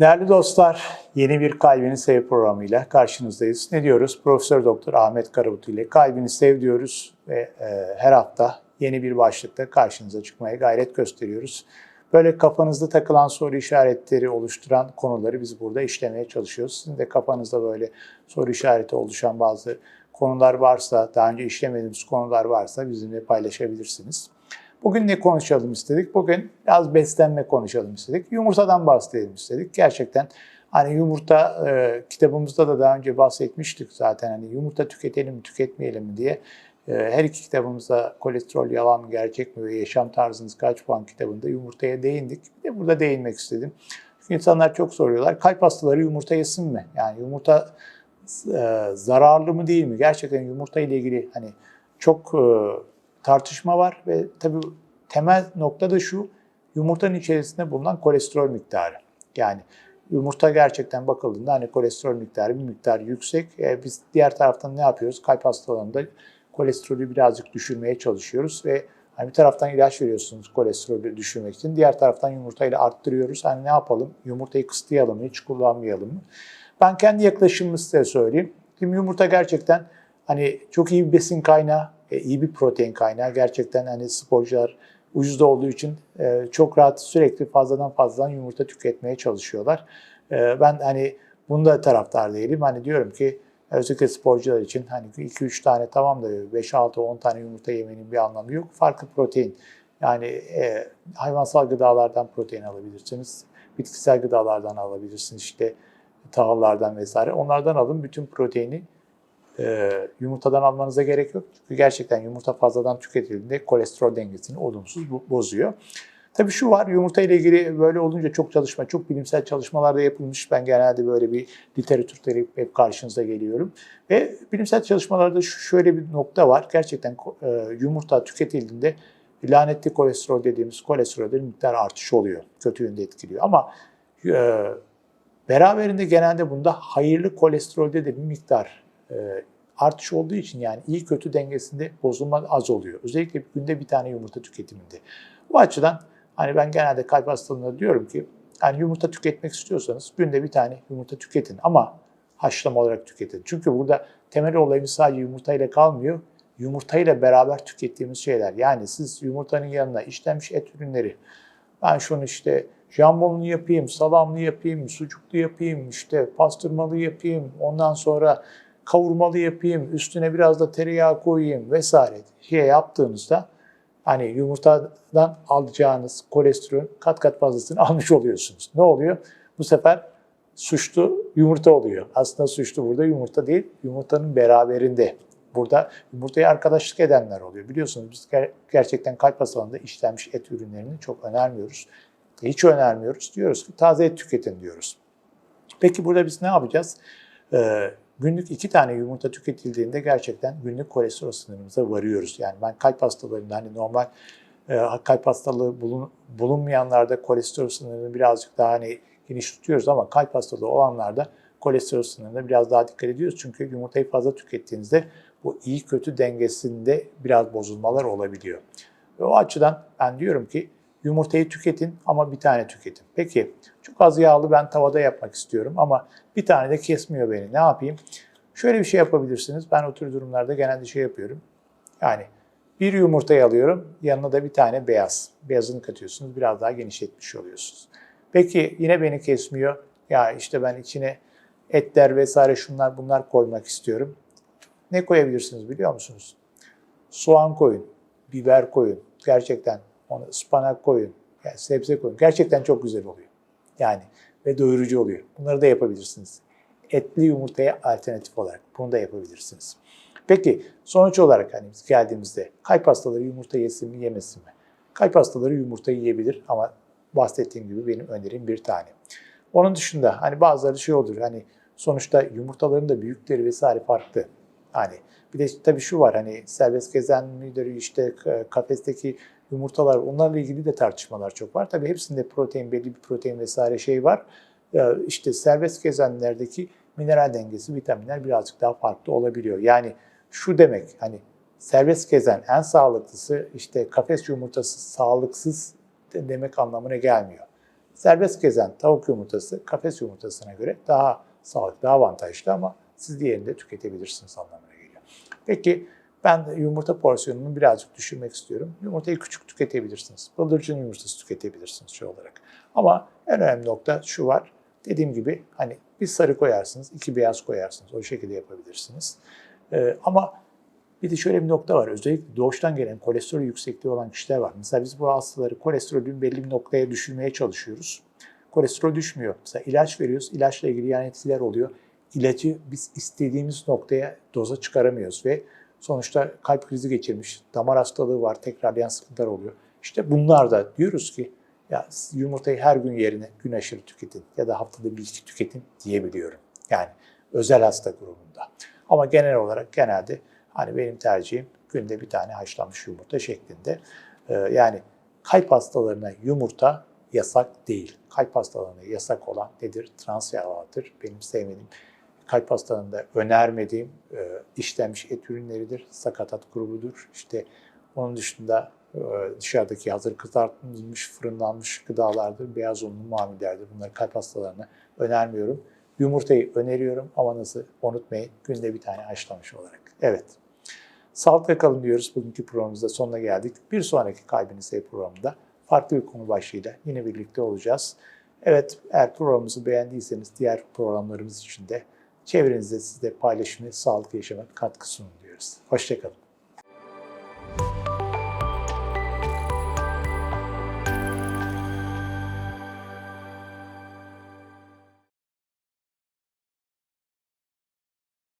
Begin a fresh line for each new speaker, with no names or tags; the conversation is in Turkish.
Değerli dostlar, yeni bir Kalbini Sev programıyla karşınızdayız. Ne diyoruz? Profesör Doktor Ahmet Karabutu ile Kalbini Sev diyoruz ve e, her hafta yeni bir başlıkta karşınıza çıkmaya gayret gösteriyoruz. Böyle kafanızda takılan soru işaretleri oluşturan konuları biz burada işlemeye çalışıyoruz. Sizin de kafanızda böyle soru işareti oluşan bazı konular varsa, daha önce işlemediğimiz konular varsa bizimle paylaşabilirsiniz. Bugün ne konuşalım istedik? Bugün biraz beslenme konuşalım istedik. Yumurtadan bahsedelim istedik. Gerçekten hani yumurta e, kitabımızda da daha önce bahsetmiştik zaten hani yumurta tüketelim mi tüketmeyelim mi diye. E, her iki kitabımızda kolesterol yalan mı gerçek mi ve yaşam tarzınız kaç puan kitabında yumurtaya değindik. Bir de burada değinmek istedim. Çünkü insanlar çok soruyorlar. Kalp hastaları yumurta yesin mi? Yani yumurta e, zararlı mı değil mi? Gerçekten yumurta ile ilgili hani çok e, tartışma var ve tabii temel nokta da şu, yumurtanın içerisinde bulunan kolesterol miktarı. Yani yumurta gerçekten bakıldığında hani kolesterol miktarı bir miktar yüksek. E, biz diğer taraftan ne yapıyoruz? Kalp hastalarında kolesterolü birazcık düşürmeye çalışıyoruz ve hani bir taraftan ilaç veriyorsunuz kolesterolü düşürmek için. Diğer taraftan yumurtayla arttırıyoruz. Hani ne yapalım? Yumurtayı kısıtlayalım mı? Hiç kullanmayalım mı? Ben kendi yaklaşımımı size söyleyeyim. Şimdi yumurta gerçekten hani çok iyi bir besin kaynağı, e, iyi bir protein kaynağı. Gerçekten hani sporcular ucuz olduğu için e, çok rahat sürekli fazladan fazladan yumurta tüketmeye çalışıyorlar. E, ben hani bunda taraftar değilim. Hani diyorum ki özellikle sporcular için hani 2-3 tane tamam da 5-6-10 tane yumurta yemenin bir anlamı yok. Farklı protein yani e, hayvansal gıdalardan protein alabilirsiniz. Bitkisel gıdalardan alabilirsiniz işte tahıllardan vesaire. Onlardan alın bütün proteini e, yumurtadan almanıza gerek yok. Çünkü gerçekten yumurta fazladan tüketildiğinde kolesterol dengesini olumsuz bozuyor. Tabii şu var, yumurta ile ilgili böyle olunca çok çalışma, çok bilimsel çalışmalar da yapılmış. Ben genelde böyle bir literatürleri hep karşınıza geliyorum. Ve bilimsel çalışmalarda şöyle bir nokta var. Gerçekten e, yumurta tüketildiğinde lanetli kolesterol dediğimiz kolesterollerin miktar artışı oluyor. Kötü yönde etkiliyor. Ama e, beraberinde genelde bunda hayırlı kolesterolde de bir miktar artış olduğu için yani iyi kötü dengesinde bozulma az oluyor. Özellikle günde bir tane yumurta tüketiminde. Bu açıdan hani ben genelde kalp hastalığında diyorum ki yani yumurta tüketmek istiyorsanız günde bir tane yumurta tüketin ama haşlama olarak tüketin. Çünkü burada temel olayımız sadece yumurtayla kalmıyor. Yumurtayla beraber tükettiğimiz şeyler. Yani siz yumurtanın yanına işlenmiş et ürünleri, ben şunu işte jambonlu yapayım, salamlı yapayım, sucuklu yapayım, işte pastırmalı yapayım, ondan sonra kavurmalı yapayım, üstüne biraz da tereyağı koyayım vesaire şey yaptığınızda hani yumurtadan alacağınız kolesterol kat kat fazlasını almış oluyorsunuz. Ne oluyor? Bu sefer suçlu yumurta oluyor. Aslında suçlu burada yumurta değil, yumurtanın beraberinde. Burada yumurtaya arkadaşlık edenler oluyor. Biliyorsunuz biz gerçekten kalp hastalığında işlenmiş et ürünlerini çok önermiyoruz. Hiç önermiyoruz. Diyoruz ki taze et tüketin diyoruz. Peki burada biz ne yapacağız? Ee, günlük iki tane yumurta tüketildiğinde gerçekten günlük kolesterol sınırımıza varıyoruz. Yani ben kalp hastalarında hani normal e, kalp hastalığı bulun, bulunmayanlarda kolesterol sınırını birazcık daha hani geniş tutuyoruz ama kalp hastalığı olanlarda kolesterol sınırına biraz daha dikkat ediyoruz. Çünkü yumurtayı fazla tükettiğinizde bu iyi kötü dengesinde biraz bozulmalar olabiliyor. Ve o açıdan ben diyorum ki yumurtayı tüketin ama bir tane tüketin. Peki çok az yağlı ben tavada yapmak istiyorum ama bir tane de kesmiyor beni. Ne yapayım? Şöyle bir şey yapabilirsiniz. Ben o tür durumlarda genelde şey yapıyorum. Yani bir yumurtayı alıyorum, yanına da bir tane beyaz. Beyazını katıyorsunuz, biraz daha genişletmiş oluyorsunuz. Peki yine beni kesmiyor. Ya işte ben içine etler vesaire şunlar bunlar koymak istiyorum. Ne koyabilirsiniz biliyor musunuz? Soğan koyun, biber koyun. Gerçekten onu ıspanak koyun, yani sebze koyun. Gerçekten çok güzel oluyor. Yani ve doyurucu oluyor. Bunları da yapabilirsiniz. Etli yumurtaya alternatif olarak bunu da yapabilirsiniz. Peki sonuç olarak hani biz geldiğimizde kalp hastaları yumurta yesin mi yemesin mi? Kalp hastaları yumurta yiyebilir ama bahsettiğim gibi benim önerim bir tane. Onun dışında hani bazıları şey olur hani sonuçta yumurtaların da büyükleri vesaire farklı. Hani bir de tabii şu var hani serbest gezen midir işte kafesteki yumurtalar onlarla ilgili de tartışmalar çok var. Tabii hepsinde protein belli bir protein vesaire şey var. İşte serbest gezenlerdeki mineral dengesi, vitaminler birazcık daha farklı olabiliyor. Yani şu demek hani serbest gezen en sağlıklısı işte kafes yumurtası sağlıksız demek anlamına gelmiyor. serbest gezen tavuk yumurtası kafes yumurtasına göre daha sağlıklı, daha avantajlı ama siz diğerini de tüketebilirsiniz anlamına geliyor. Peki ben de yumurta porsiyonunu birazcık düşürmek istiyorum. Yumurtayı küçük tüketebilirsiniz. Bıldırcın yumurtası tüketebilirsiniz şey olarak. Ama en önemli nokta şu var. Dediğim gibi hani bir sarı koyarsınız, iki beyaz koyarsınız. O şekilde yapabilirsiniz. Ee, ama bir de şöyle bir nokta var. Özellikle doğuştan gelen kolesterol yüksekliği olan kişiler var. Mesela biz bu hastaları kolesterolün belli bir noktaya düşürmeye çalışıyoruz. Kolesterol düşmüyor. Mesela ilaç veriyoruz. İlaçla ilgili yan etkiler oluyor. İlacı biz istediğimiz noktaya doza çıkaramıyoruz ve sonuçta kalp krizi geçirmiş, damar hastalığı var, tekrarlayan sıkıntılar oluyor. İşte bunlar da diyoruz ki ya yumurtayı her gün yerine gün aşırı tüketin ya da haftada bir iki tüketin diyebiliyorum. Yani özel hasta grubunda. Ama genel olarak genelde hani benim tercihim günde bir tane haşlanmış yumurta şeklinde. Ee, yani kalp hastalarına yumurta yasak değil. Kalp hastalarına yasak olan nedir? Trans yağlardır. Benim sevmediğim kalp hastalarında önermediğim e, işlenmiş et ürünleridir. Sakatat grubudur. İşte onun dışında e, dışarıdaki hazır kızartılmış, fırınlanmış gıdalardır. Beyaz unlu mamullerdir. Bunları kalp hastalarına önermiyorum. Yumurtayı öneriyorum ama nasıl unutmayın günde bir tane haşlamış olarak. Evet. Sağlıkla kalın diyoruz. Bugünkü programımızda sonuna geldik. Bir sonraki Kalbini Sev programında farklı bir konu başlığıyla yine birlikte olacağız. Evet, eğer programımızı beğendiyseniz diğer programlarımız için de çevrenizde sizde paylaşımı, sağlıklı yaşama katkı sunun diyoruz. Hoşçakalın.